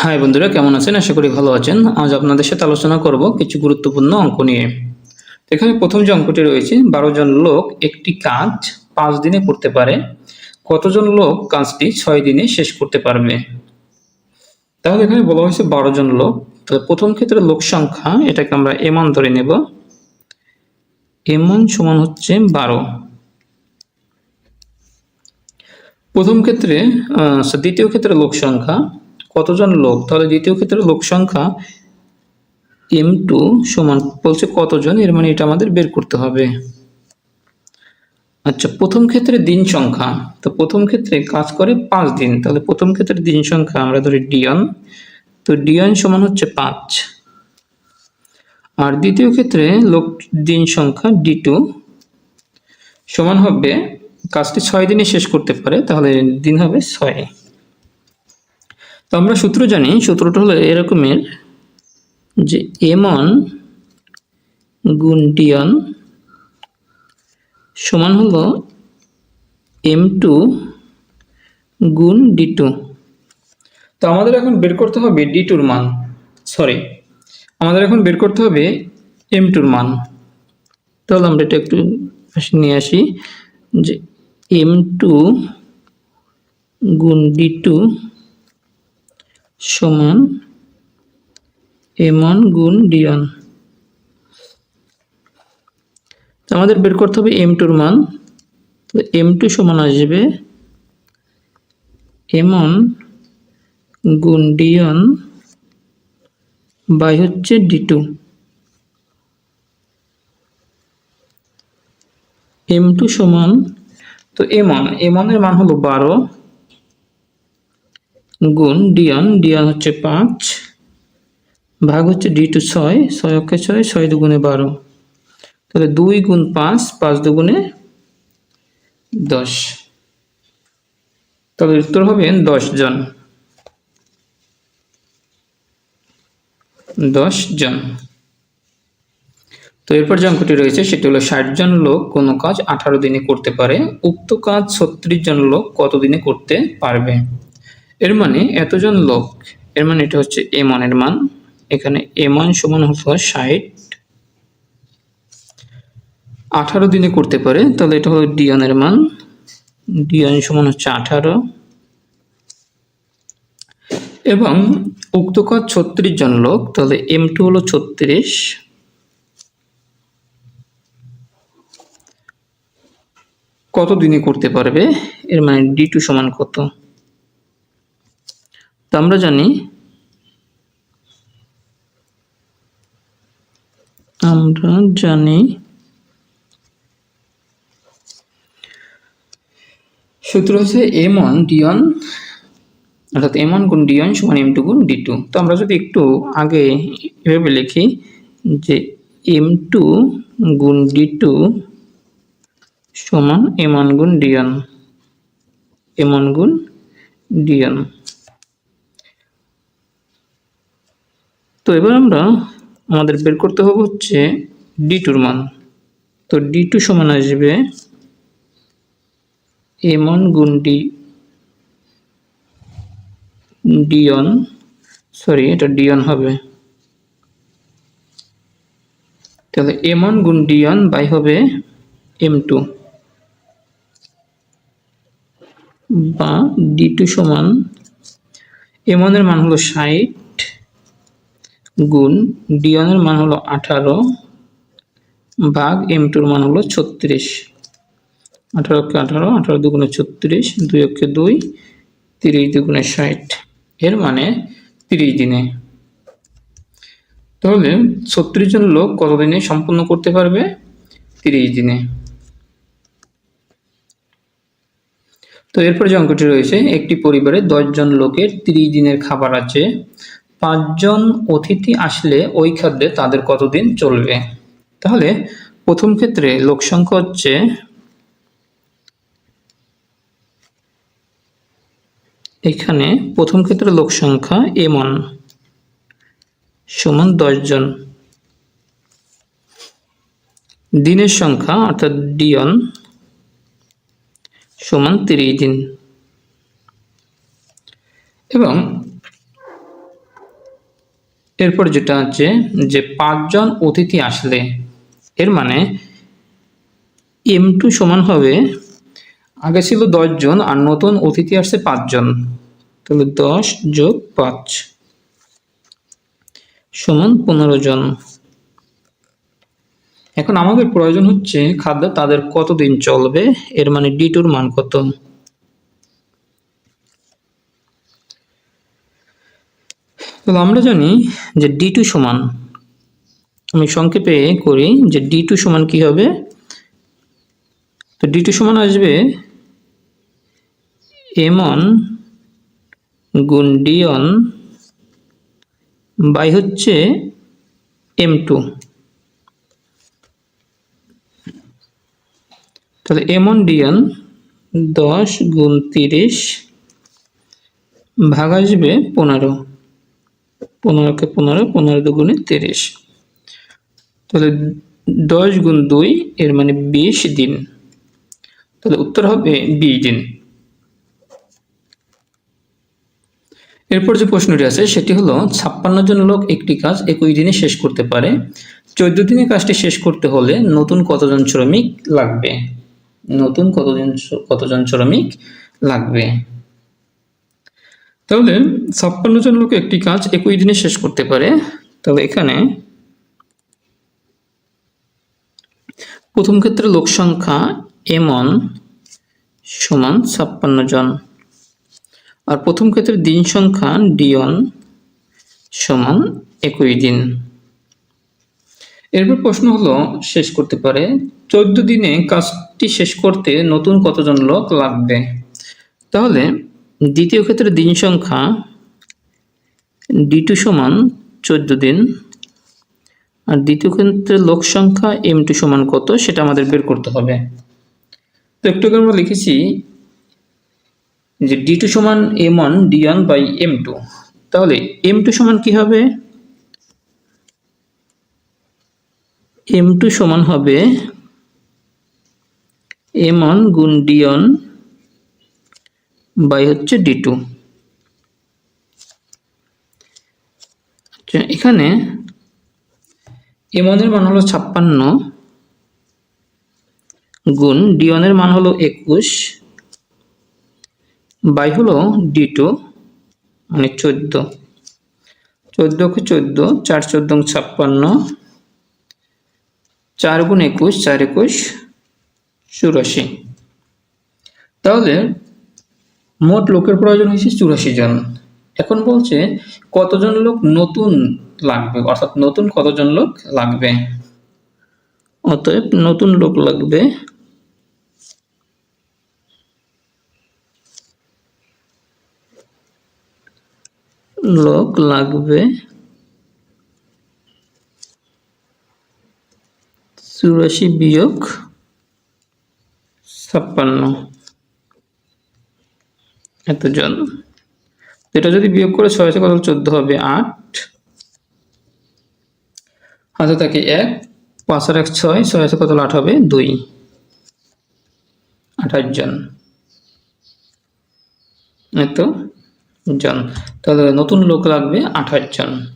High বন্ধুরা, কেমন আছেন? আশা করি ভালো আছেন। আজ আপনাদের সাথে আলোচনা করব কিছু গুরুত্বপূর্ণ অঙ্ক নিয়ে। এখানে প্রথম যে অঙ্কটি রয়েছে, বারো জন লোক একটি কাজ পাঁচ দিনে করতে পারে। কতজন লোক কাজটি ছয় দিনে শেষ করতে পারবে? তাহলে এখানে বলা হয়েছে বারো জন লোক। তো প্রথম ক্ষেত্রে লোক সংখ্যা, এটাকে আমরা এমন ধরে নেব। এমন সমান হচ্ছে বারো। প্রথম ক্ষেত্রে দ্বিতীয় ক্ষেত্রে লোক সংখ্যা। কতজন লোক? তাহলে দ্বিতীয় ক্ষেত্রে লোক সংখ্যা এম টু সমান বলছে কতজন? এর মানে এটা আমাদের বের করতে হবে। আচ্ছা প্রথম ক্ষেত্রে দিন সংখ্যা। তো প্রথম ক্ষেত্রে কাজ করে পাঁচ দিন। তাহলে প্রথম ক্ষেত্রে দিন সংখ্যা আমরা ধরি ডিয়ন তো ডিয়ন সমান হচ্ছে পাঁচ। আর দ্বিতীয় ক্ষেত্রে লোক দিন সংখ্যা ডি টু সমান হবে, কাজটি ছয় দিনে শেষ করতে পারে, তাহলে দিন হবে ছয়। তো আমরা সূত্র জানি, সূত্রটা হলো এরকমের যে এমন গুণ ডিয়ন সমান হলো এম টু গুণ ডি টু তো আমাদের এখন বের করতে হবে ডি টুর মান সরি আমাদের এখন বের করতে হবে এম টুর মান। তাহলে আমরা এটা একটু নিয়ে আসি যে এম টু গুণ ডি টু সমান এমন গুণ ডিয়ন আমাদের বের করতে হবে এম টুর মান। তো এম টু সমান আসবে এমন গুণ ডিয়ন বাই হচ্ছে ডি টু এম টু সমান, তো এমন ওয়ান এম মান হলো বারো। গুণ ডিয়ান ডিয়ান হচ্ছে পাঁচ, ভাগ হচ্ছে ডি টু ছয় ছয় অক্ষে ছয় ছয় দুগুণে বারো। তাহলে দুই গুণ পাঁচ পাঁচ দুগুণে দশ। তবে উত্তর হবে দশ জন। দশ জন। তো এরপর যে অঙ্কটি রয়েছে, সেটি হলো ষাট জন লোক কোনো কাজ আঠারো দিনে করতে পারে, উক্ত কাজ ছত্রিশ জন লোক কত দিনে করতে পারবে? এর মানে এতজন লোক, এর মানে এটা হচ্ছে এম এর মান, এখানে এম ওয়ান সমান হলো ষাট। আঠারো দিনে করতে পারে, তাহলে এটা হলো ডিওন এর মান। ডিওন সমান হচ্ছে আঠারো। এবং উক্ত কাজ ছত্রিশ জন লোক, তাহলে এম টু হলো ছত্রিশ। কত দিনে করতে পারবে? এর মানে ডি টু সমান কত? তো আমরা জানি আমরা জানি সূত্র হচ্ছে এম ওয়ান ডিওন অর্থাৎ এম ওয়ান গুণ ডিওন সমান এম টু গুণ ডি টু তো আমরা যদি একটু আগে এভাবে লিখি যে এম টু গুণ ডি টু সমান এম ওয়ান গুণ ডিওন এম ওয়ান গুণ ডিওন তো এবার আমরা আমাদের বের করতে হবে হচ্ছে ডি টুর মান। তো ডি টু সমান আসবে এম ওয়ান গুণ ডি ডিয়ন সরি এটা ডিয়ন হবে। তাহলে এম ওয়ান গুণ ডিয়ন বাই হবে এম টু বা ডি টু সমান এম ওয়ানের মান হলো ষাট গুণ ডি ওয়ানের মান হলো আঠারো ভাগ এম টুর মান হলো ছত্রিশ। আঠারো অক্ষে আঠারো আঠারো দুগুণে ছত্রিশ, দুই অক্ষে দুই, তিরিশ দুগুণে ষাট। এর মানে তিরিশ দিনে। তাহলে ছত্রিশ জন লোক কতদিনে সম্পূর্ণ করতে পারবে? তিরিশ দিনে। তো এরপর যে অঙ্কটি রয়েছে, একটি পরিবারে জন লোকের তিরিশ দিনের খাবার আছে। পাঁচজন অতিথি আসলে ওই খাদ্যে তাদের কতদিন চলবে? তাহলে প্রথম ক্ষেত্রে লোক হচ্ছে এখানে প্রথম ক্ষেত্রে লোক এমন সমান জন দিনের সংখ্যা অর্থাৎ ডিয়ন সমান তিরিশ দিন। এবং এরপর যেটা হচ্ছে যে পাঁচজন অতিথি আসলে, এর মানে এম টু সমান হবে, আগে ছিল দশজন আর নতুন অতিথি আসছে পাঁচজন। তাহলে দশ যোগ পাঁচ সমান পনেরো জন এখন আমাদের প্রয়োজন হচ্ছে খাদ্য তাদের কতদিন চলবে, এর মানে ডি টুর মান কত? তাহলে আমরা জানি যে ডি টু সমান, আমি সংক্ষেপে করি যে ডি টু সমান কি হবে? তো ডি টু সমান আসবে এম অন গুণ ডি অন বাই হচ্ছে এম টু তাহলে এম অন ডি অন দশ গুণ তিরিশ ভাগ আসবে পনেরো। পনেরোকে পনেরো পনেরো দুগুণে তিরিশ। তাহলে দশ গুণ দুই, এর মানে বিশ দিন। তাহলে উত্তর হবে বিশ দিন। এরপর যে প্রশ্নটি আছে, সেটি হলো, ছাপ্পান্ন জন লোক একটি কাজ একই দিনে শেষ করতে পারে। চোদ্দ দিনে কাজটি শেষ করতে হলে নতুন কতজন শ্রমিক লাগবে? নতুন কতজন কতজন শ্রমিক লাগবে? তাহলে ছাপ্পান্ন জন লোক একটি কাজ একই দিনে শেষ করতে পারে। তাহলে এখানে প্রথম ক্ষেত্রে লোক সংখ্যা এমন সমান ছাপ্পান্ন জন। আর প্রথম ক্ষেত্রে দিন সংখ্যা ডিওন সমান একই দিন। এরপর প্রশ্ন হলো, শেষ করতে পারে। চোদ্দ দিনে কাজটি শেষ করতে নতুন কতজন লোক লাগবে? তাহলে দ্বিতীয় ক্ষেত্রে দিন সংখ্যা ডি টু সমান চোদ্দ দিন। আর দ্বিতীয় ক্ষেত্রে লোক সংখ্যা এম টু সমান কত সেটা আমাদের বের করতে হবে। তো একটু আমরা লিখেছি যে ডি টু সমান M one D one by M two. তাহলে এম টু সমান কি হবে? এম টু সমান হবে এম ওয়ান গুণ ডি ওয়ান বাই হচ্ছে ডি টু আচ্ছা এখানে এম ওয়ানের মান হলো ছাপ্পান্ন গুণ ডি ওয়ানের মান হলো একুশ, বাই হলো ডি টু মানে চোদ্দ। চোদ্দোকে চোদ্দ, চার চোদ্দ ছাপ্পান্ন, চার গুণ একুশ, চার একুশ, চুরাশি। তাহলে মোট লোকের প্রয়োজন হয়েছে চুরাশি জন। এখন বলছে কতজন লোক নতুন লাগবে? অর্থাৎ নতুন কতজন লোক লাগবে? অতএব নতুন লোক লাগবে। লোক লাগবে চুরাশি বিয়োগ ছাপ্পান্ন। এতজন। এটা যদি বিয়োগ করে ছয় আছে, কত চোদ্দ হবে? আট। হাতে থাকে এক, পাঁচ আর এক ছয় ছয় আছে, কত আট হবে? দুই। আঠাশ জন। এত জন। তাহলে নতুন লোক লাগবে আঠাশ জন।